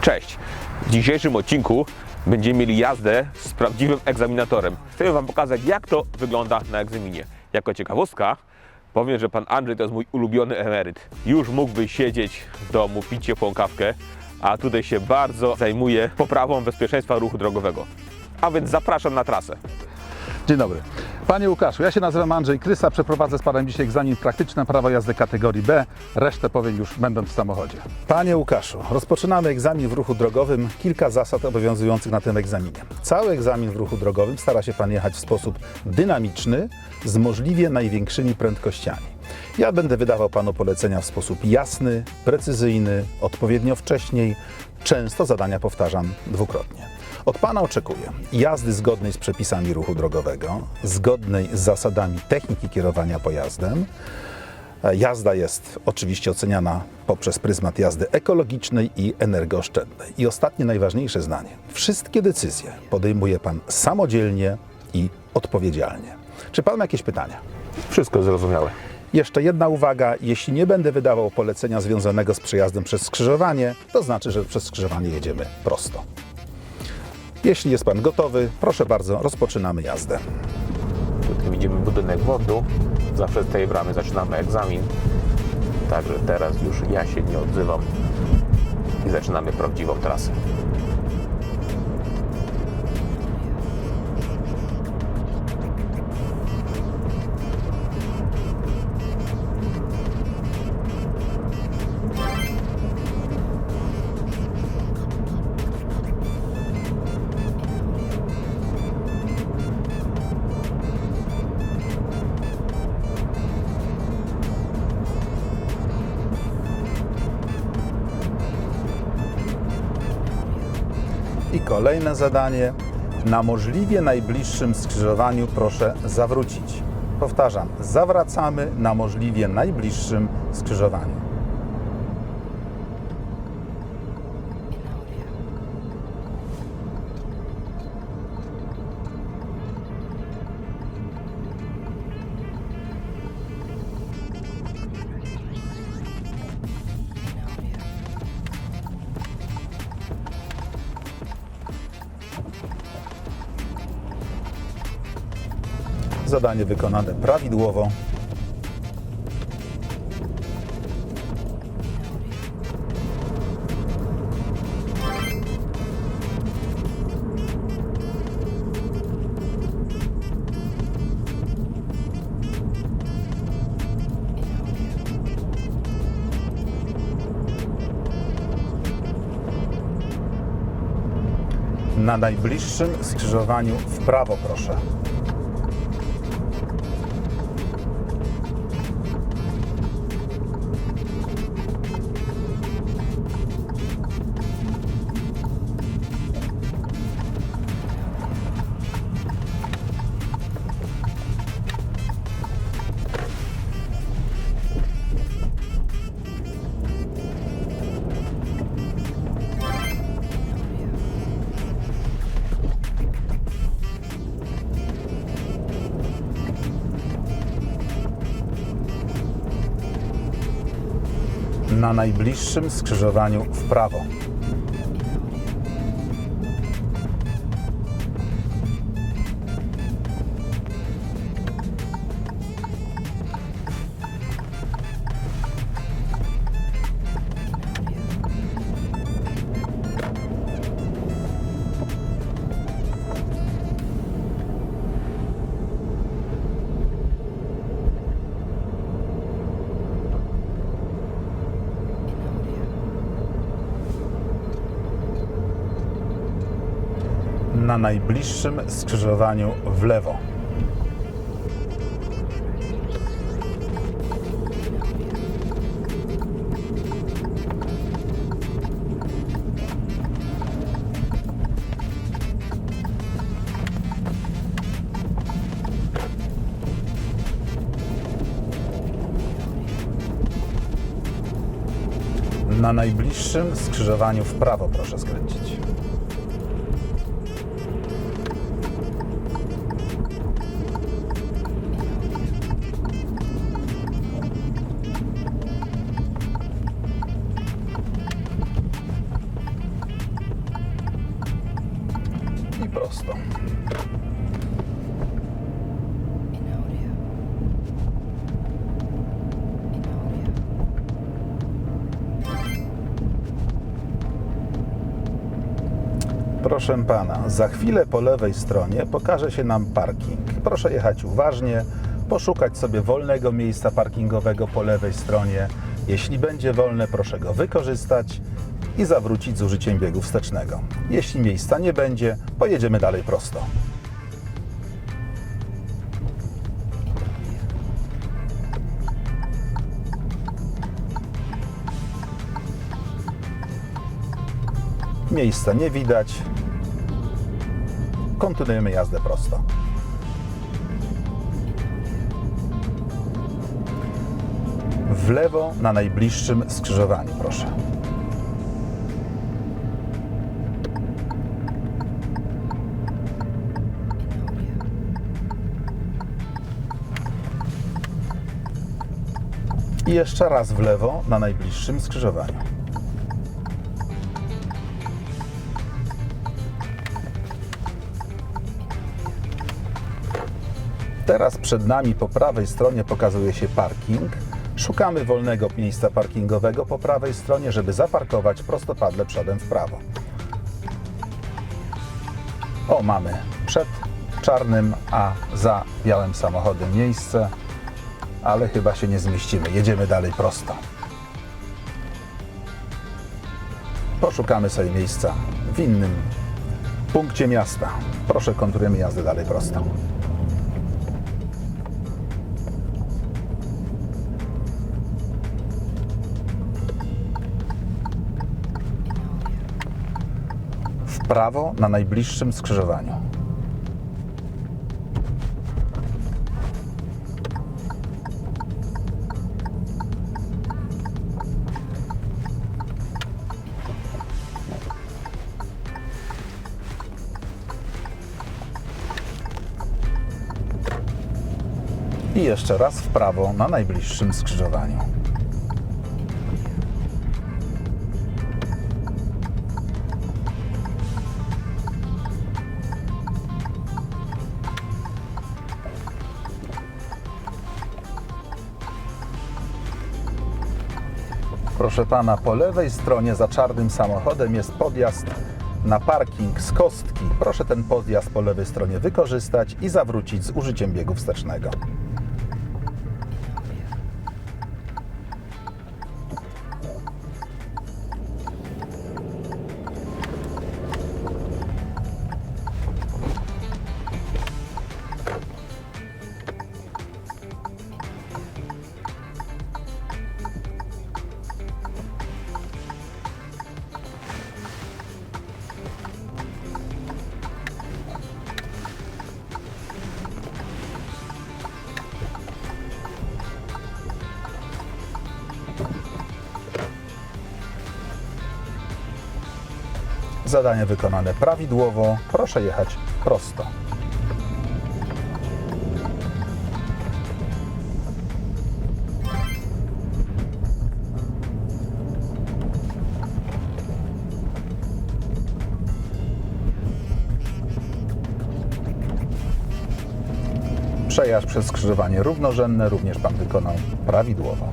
Cześć! W dzisiejszym odcinku będziemy mieli jazdę z prawdziwym egzaminatorem. Chcę Wam pokazać, jak to wygląda na egzaminie. Jako ciekawostka powiem, że pan Andrzej to jest mój ulubiony emeryt. Już mógłby siedzieć w domu, pić ciepłą kawkę, a tutaj się bardzo zajmuje poprawą bezpieczeństwa ruchu drogowego. A więc zapraszam na trasę. Dzień dobry. Panie Łukaszu, ja się nazywam Andrzej Krysa, przeprowadzę z Panem dzisiaj egzamin praktyczny na prawo jazdy kategorii B. Resztę powiem już będąc w samochodzie. Panie Łukaszu, rozpoczynamy egzamin w ruchu drogowym. Kilka zasad obowiązujących na tym egzaminie. Cały egzamin w ruchu drogowym stara się Pan jechać w sposób dynamiczny, z możliwie największymi prędkościami. Ja będę wydawał Panu polecenia w sposób jasny, precyzyjny, odpowiednio wcześniej. Często zadania powtarzam dwukrotnie. Od Pana oczekuję jazdy zgodnej z przepisami ruchu drogowego, zgodnej z zasadami techniki kierowania pojazdem. E, Jazda jest oczywiście oceniana poprzez pryzmat jazdy ekologicznej i energooszczędnej. I ostatnie, najważniejsze zdanie. Wszystkie decyzje podejmuje Pan samodzielnie i odpowiedzialnie. Czy Pan ma jakieś pytania? Wszystko zrozumiałe. Jeszcze jedna uwaga, jeśli nie będę wydawał polecenia związanego z przejazdem przez skrzyżowanie, to znaczy, że przez skrzyżowanie jedziemy prosto. Jeśli jest Pan gotowy, proszę bardzo, rozpoczynamy jazdę. Tutaj widzimy budynek WODU. Zawsze z tej bramy zaczynamy egzamin. Także teraz już ja się nie odzywam i zaczynamy prawdziwą trasę. I kolejne zadanie. Na możliwie najbliższym skrzyżowaniu proszę zawrócić. Powtarzam, zawracamy na możliwie najbliższym skrzyżowaniu. Zadanie wykonane prawidłowo. Na najbliższym skrzyżowaniu w prawo proszę. Na najbliższym skrzyżowaniu w prawo. Na najbliższym skrzyżowaniu w lewo. na Na najbliższym skrzyżowaniu w prawo proszę skręcić. Proszę pana, za chwilę po lewej stronie pokaże się nam parking. Proszę jechać uważnie, poszukać sobie wolnego miejsca parkingowego po lewej stronie. Jeśli będzie wolne, proszę go wykorzystać i zawrócić z użyciem biegu wstecznego. Jeśli miejsca nie będzie, pojedziemy dalej prosto. Miejsca nie widać. Kontynuujemy jazdę prosto. W lewo na najbliższym skrzyżowaniu, proszę. I jeszcze raz w lewo na najbliższym skrzyżowaniu. Teraz przed nami po prawej stronie pokazuje się parking. Szukamy wolnego miejsca parkingowego po prawej stronie, żeby zaparkować prostopadle przodem w prawo. O, mamy przed czarnym, a za białym samochodem miejsce ale chyba się nie zmieścimy. Jedziemy dalej prosto. Poszukamy sobie miejsca w innym punkcie miasta. Proszę, konturujemy jazdę dalej prosto. W prawo na najbliższym skrzyżowaniu. I jeszcze raz w prawo na najbliższym skrzyżowaniu. Proszę pana, po lewej stronie za czarnym samochodem jest podjazd na parking z kostki. Proszę ten podjazd po lewej stronie wykorzystać i zawrócić z użyciem biegu wstecznego. Zadanie wykonane prawidłowo. Proszę jechać prosto. Przejazd przez skrzyżowanie równorzędne również Pan wykonał prawidłowo.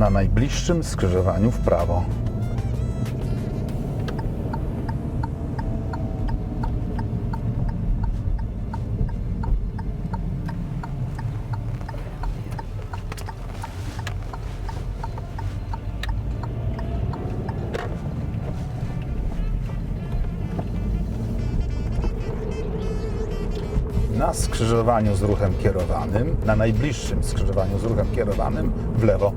Na najbliższym skrzyżowaniu w prawo. Na skrzyżowaniu z ruchem kierowanym, na najbliższym skrzyżowaniu z ruchem kierowanym w lewo.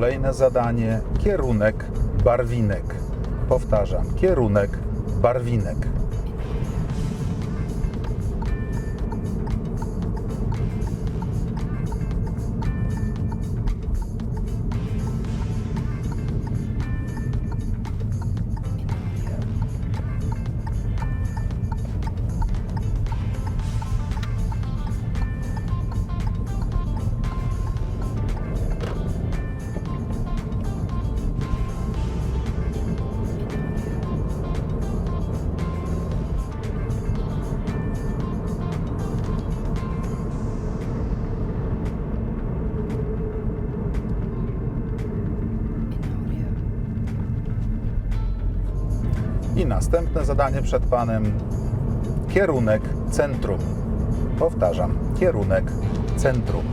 Kolejne zadanie kierunek barwinek. Powtarzam, kierunek barwinek. Następne zadanie przed Panem kierunek centrum. Powtarzam, kierunek centrum.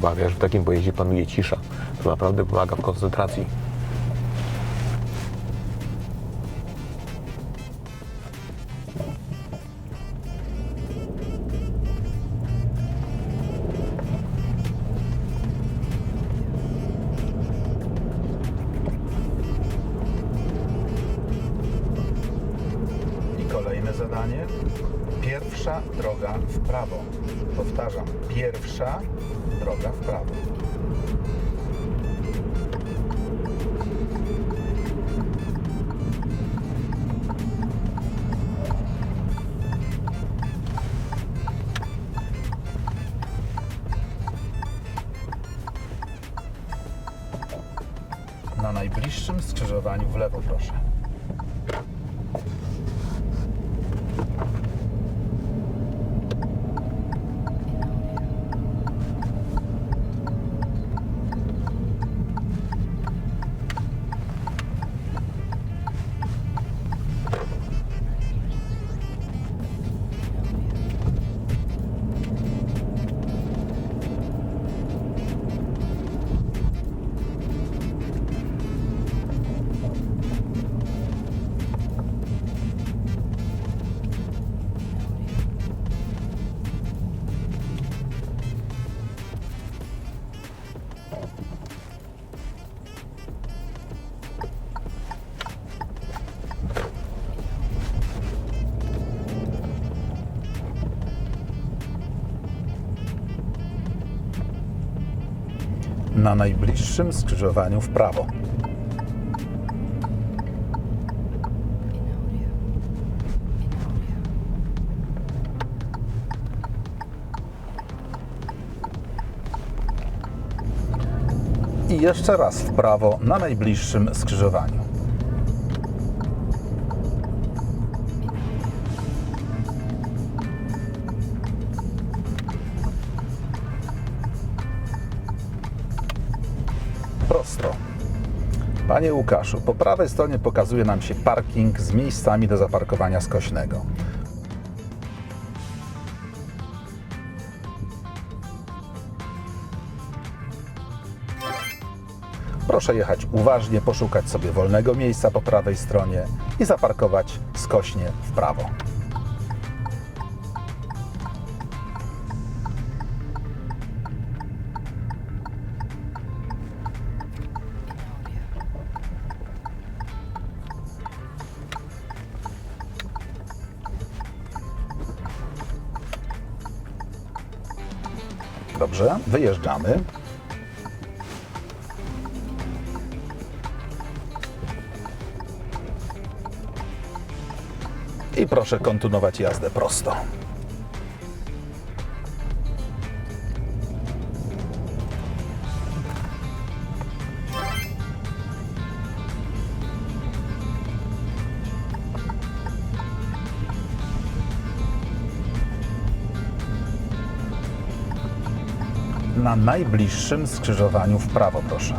Uwagę, że w takim pojeździe panuje cisza. To naprawdę pomaga w koncentracji. Kolejne zadanie. Pierwsza droga w prawo. Powtarzam, pierwsza droga w prawo. Na najbliższym skrzyżowaniu w prawo. I jeszcze raz w prawo na najbliższym skrzyżowaniu. Panie Łukaszu, po prawej stronie pokazuje nam się parking z miejscami do zaparkowania skośnego. Proszę jechać uważnie, poszukać sobie wolnego miejsca po prawej stronie i zaparkować skośnie w prawo. Dobrze, wyjeżdżamy. I proszę kontynuować jazdę prosto. Na najbliższym skrzyżowaniu w prawo, proszę.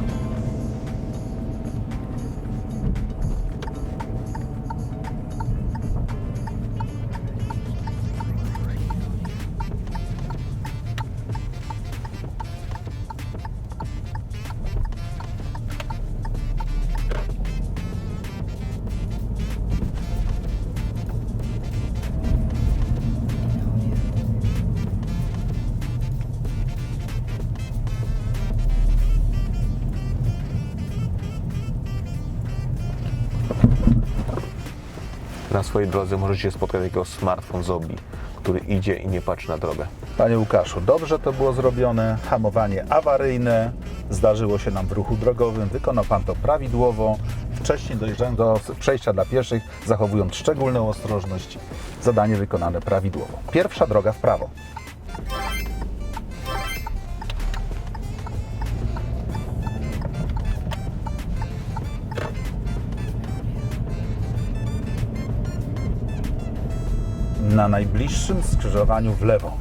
Na swojej drodze możecie spotkać takiego smartfon zombie, który idzie i nie patrzy na drogę. Panie Łukaszu, dobrze to było zrobione. Hamowanie awaryjne zdarzyło się nam w ruchu drogowym. Wykonał Pan to prawidłowo. Wcześniej dojeżdżając do przejścia dla pieszych, zachowując szczególną ostrożność. Zadanie wykonane prawidłowo. Pierwsza droga w prawo. Na najbliższym skrzyżowaniu w lewo.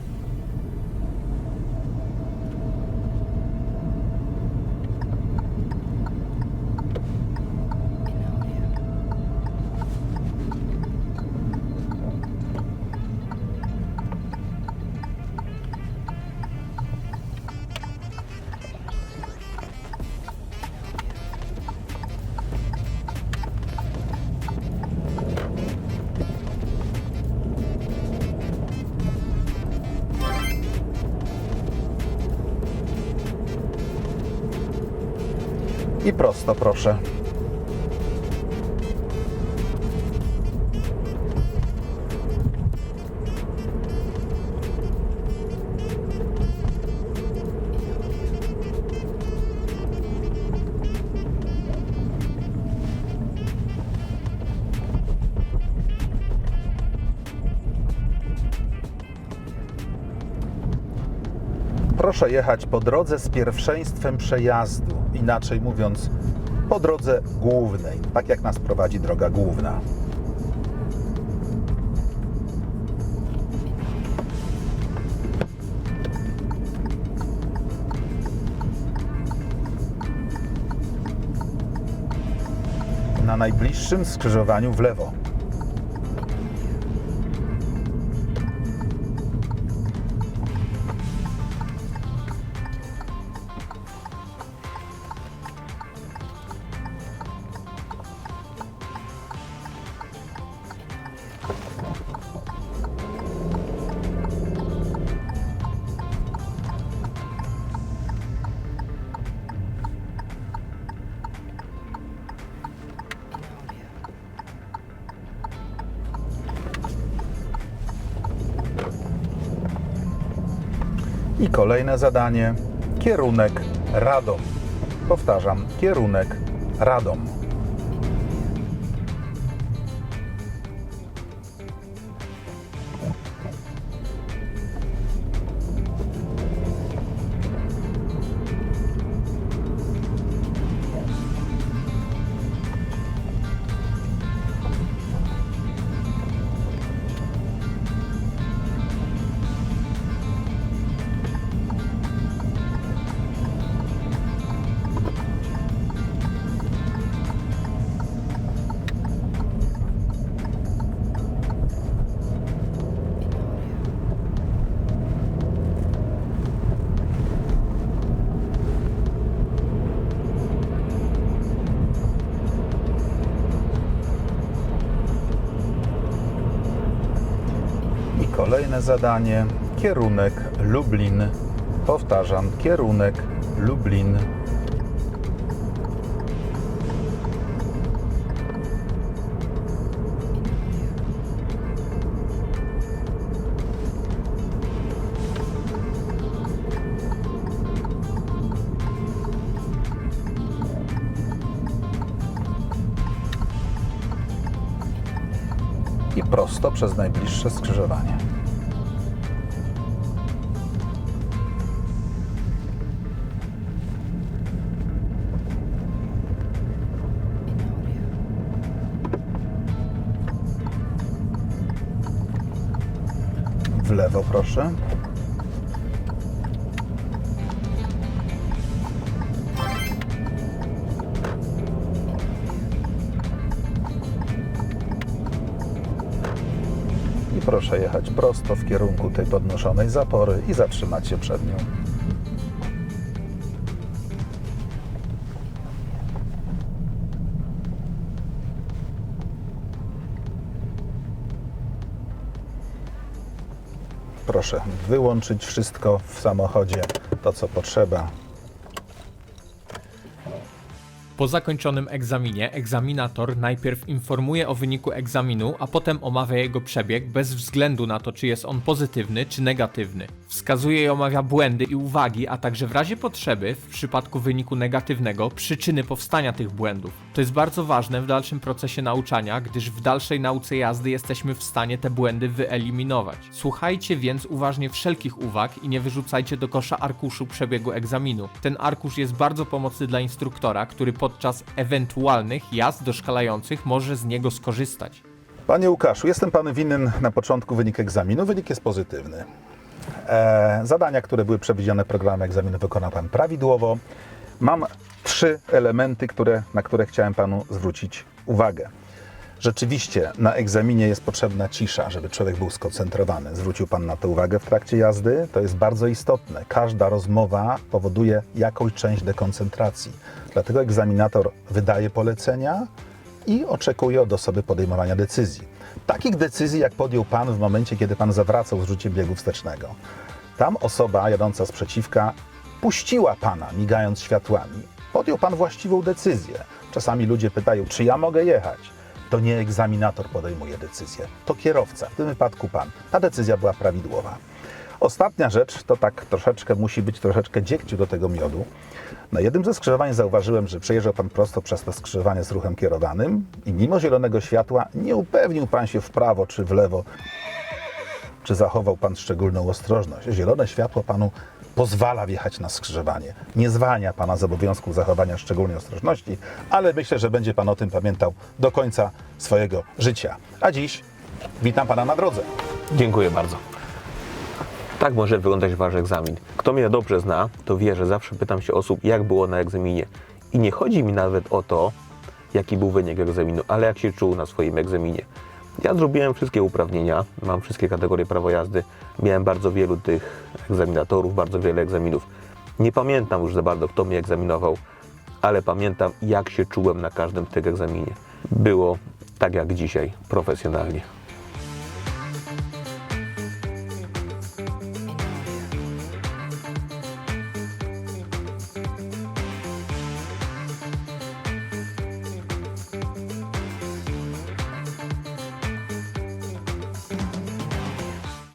I prosto, proszę. Proszę jechać po drodze z pierwszeństwem przejazdu, inaczej mówiąc, po drodze głównej, tak jak nas prowadzi droga główna. Na najbliższym skrzyżowaniu w lewo. Kolejne zadanie. Kierunek Radom. Powtarzam, kierunek Radom. Kolejne zadanie. Kierunek Lublin. Powtarzam, kierunek Lublin. I prosto przez najbliższe skrzyżowanie. Lewo proszę. I proszę jechać prosto w kierunku tej podnoszonej zapory i zatrzymać się przed nią. Proszę wyłączyć wszystko w samochodzie, to co potrzeba. Po zakończonym egzaminie egzaminator najpierw informuje o wyniku egzaminu, a potem omawia jego przebieg bez względu na to, czy jest on pozytywny czy negatywny. Wskazuje i omawia błędy i uwagi, a także w razie potrzeby, w przypadku wyniku negatywnego, przyczyny powstania tych błędów. To jest bardzo ważne w dalszym procesie nauczania, gdyż w dalszej nauce jazdy jesteśmy w stanie te błędy wyeliminować. Słuchajcie więc uważnie wszelkich uwag i nie wyrzucajcie do kosza arkuszu przebiegu egzaminu. Ten arkusz jest bardzo pomocny dla instruktora, który podczas ewentualnych jazd doszkalających może z niego skorzystać. Panie Łukaszu, jestem panu winien na początku wynik egzaminu. Wynik jest pozytywny. E, zadania, które były przewidziane programem egzaminu, wykonał pan prawidłowo. Mam trzy elementy, które, na które chciałem panu zwrócić uwagę. Rzeczywiście na egzaminie jest potrzebna cisza, żeby człowiek był skoncentrowany. Zwrócił Pan na to uwagę w trakcie jazdy. To jest bardzo istotne. Każda rozmowa powoduje jakąś część dekoncentracji. Dlatego egzaminator wydaje polecenia i oczekuje od osoby podejmowania decyzji. Takich decyzji, jak podjął Pan w momencie, kiedy Pan zawracał z rzuciem biegu wstecznego. Tam osoba jadąca z przeciwka puściła Pana, migając światłami. Podjął Pan właściwą decyzję. Czasami ludzie pytają, czy ja mogę jechać? To nie egzaminator podejmuje decyzję, to kierowca, w tym wypadku Pan. Ta decyzja była prawidłowa. Ostatnia rzecz to tak troszeczkę, musi być troszeczkę dziegciu do tego miodu. Na jednym ze skrzyżowań zauważyłem, że przejeżdżał Pan prosto przez to skrzyżowanie z ruchem kierowanym i mimo zielonego światła nie upewnił Pan się w prawo czy w lewo, czy zachował Pan szczególną ostrożność. Zielone światło Panu pozwala wjechać na skrzyżowanie. Nie zwalnia Pana z obowiązku zachowania szczególnej ostrożności, ale myślę, że będzie Pan o tym pamiętał do końca swojego życia. A dziś witam Pana na drodze. Dziękuję bardzo. Tak może wyglądać wasz egzamin. Kto mnie dobrze zna, to wie, że zawsze pytam się osób, jak było na egzaminie. I nie chodzi mi nawet o to, jaki był wynik egzaminu, ale jak się czuł na swoim egzaminie. Ja zrobiłem wszystkie uprawnienia, mam wszystkie kategorie prawo jazdy, miałem bardzo wielu tych egzaminatorów, bardzo wiele egzaminów. Nie pamiętam już za bardzo, kto mnie egzaminował, ale pamiętam, jak się czułem na każdym z tych egzaminie. Było tak jak dzisiaj, profesjonalnie.